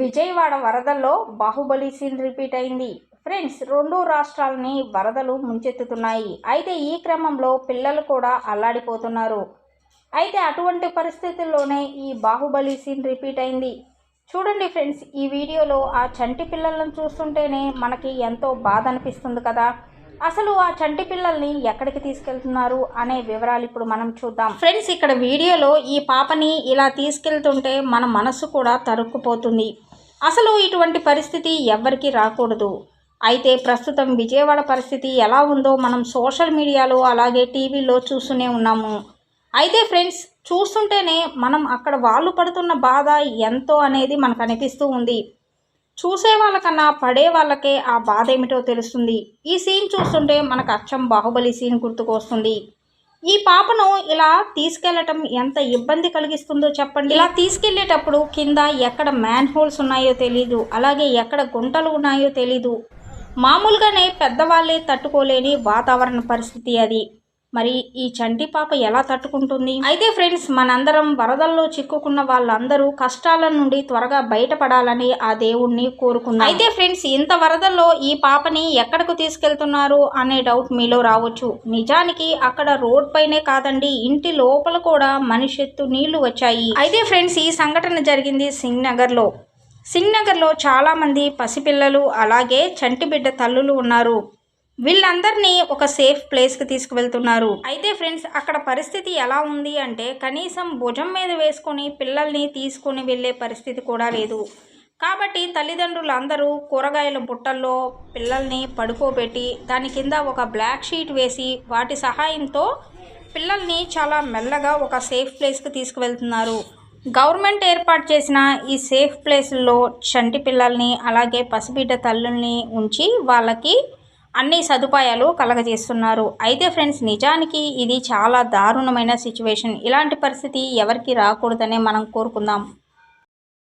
విజయవాడ వరదల్లో Baahubali scene repeat అయింది. Friends రెండు రాష్ట్రాలని వరదలు ముంచెత్తుతున్నాయి. అయితే ఈ క్రమంలో పిల్లలు కూడా అల్లాడిపోతున్నారు. అయితే అటువంటి పరిస్థితుల్లోనే ఈ బాహుబలి సీన్ రిపీట్ అయింది. చూడండి ఫ్రెండ్స్ ఈ వీడియోలో ఆ చంటి పిల్లలను చూస్తుంటేనే మనకి ఎంతో బాధ అనిపిస్తుంది కదా. అసలు ఆ చంటి పిల్లల్ని ఎక్కడికి తీసుకెళ్తున్నారు అనే వివరాలు ఇప్పుడు మనం చూద్దాం. ఫ్రెండ్స్ ఇక్కడ వీడియోలో ఈ పాపని ఇలా తీసుకెళ్తుంటే మన మనసు కూడా తరుక్కుపోతుంది. అసలు ఇటువంటి పరిస్థితి ఎవ్వరికీ రాకూడదు. అయితే ప్రస్తుతం విజయవాడ పరిస్థితి ఎలా ఉందో మనం సోషల్ మీడియాలో అలాగే టీవీలో చూస్తూనే ఉన్నాము. అయితే ఫ్రెండ్స్ చూస్తుంటేనే మనం అక్కడ వాళ్ళు పడుతున్న బాధ ఎంతో అనేది మనకు అనిపిస్తూ ఉంది. చూసే వాళ్ళకన్నా పడే వాళ్ళకే ఆ బాధ ఏమిటో తెలుస్తుంది. ఈ సీన్ చూస్తుంటే మనకు అచ్చం బాహుబలి సీన్ గుర్తుకొస్తుంది. ఈ పాపను ఇలా తీసుకెళ్ళటం ఎంత ఇబ్బంది కలిగిస్తుందో చెప్పండి. ఇలా తీసుకెళ్ళేటప్పుడు కింద ఎక్కడ మ్యాన్ హోల్స్ ఉన్నాయో తెలీదు అలాగే ఎక్కడ గుంటలు ఉన్నాయో తెలీదు. మామూలుగానే పెద్దవాళ్ళే తట్టుకోలేని వాతావరణ పరిస్థితి అది. మరి ఈ చంటి పాప ఎలా తట్టుకుంటుంది? అయితే ఫ్రెండ్స్ మనందరం వరదల్లో చిక్కుకున్న వాళ్ళందరూ కష్టాల నుండి త్వరగా బయటపడాలని ఆ దేవుణ్ణి కోరుకున్నాం అయితే ఫ్రెండ్స్ ఇంత వరదల్లో ఈ పాపని ఎక్కడకు తీసుకెళ్తున్నారు అనే డౌట్ మీలో రావచ్చు. నిజానికి అక్కడ రోడ్ పైనే కాదండి ఇంటి లోపల కూడా మనిషెత్తు నీళ్ళు వచ్చాయి. అయితే ఫ్రెండ్స్ ఈ సంఘటన జరిగింది సింగ్ నగర్లో సింగ్ నగర్లో చాలామంది పసిపిల్లలు అలాగే చంటి బిడ్డ తల్లులు ఉన్నారు. వీళ్ళందరినీ ఒక సేఫ్ ప్లేస్కి తీసుకువెళ్తున్నారు. అయితే ఫ్రెండ్స్ అక్కడ పరిస్థితి ఎలా ఉంది అంటే కనీసం భుజం మీద వేసుకొని పిల్లల్ని తీసుకొని వెళ్ళే పరిస్థితి కూడా లేదు. కాబట్టి తల్లిదండ్రులు అందరూ కూరగాయల బుట్టల్లో పిల్లల్ని పడుకోబెట్టి దాని కింద ఒక బ్లాక్ షీట్ వేసి వాటి సహాయంతో పిల్లల్ని చాలా మెల్లగా ఒక సేఫ్ ప్లేస్కి తీసుకువెళ్తున్నారు. గవర్నమెంట్ ఏర్పాటు చేసిన ఈ సేఫ్ ప్లేస్లో చంటి పిల్లల్ని అలాగే పసిబిడ్డ తల్లుల్ని ఉంచి వాళ్ళకి అన్ని సదుపాయాలు కలగజేస్తున్నారు. అయితే ఫ్రెండ్స్ నిజానికి ఇది చాలా దారుణమైన సిచ్యువేషన్. ఇలాంటి పరిస్థితి ఎవరికి రాకూడదనే మనం కోరుకుందాం.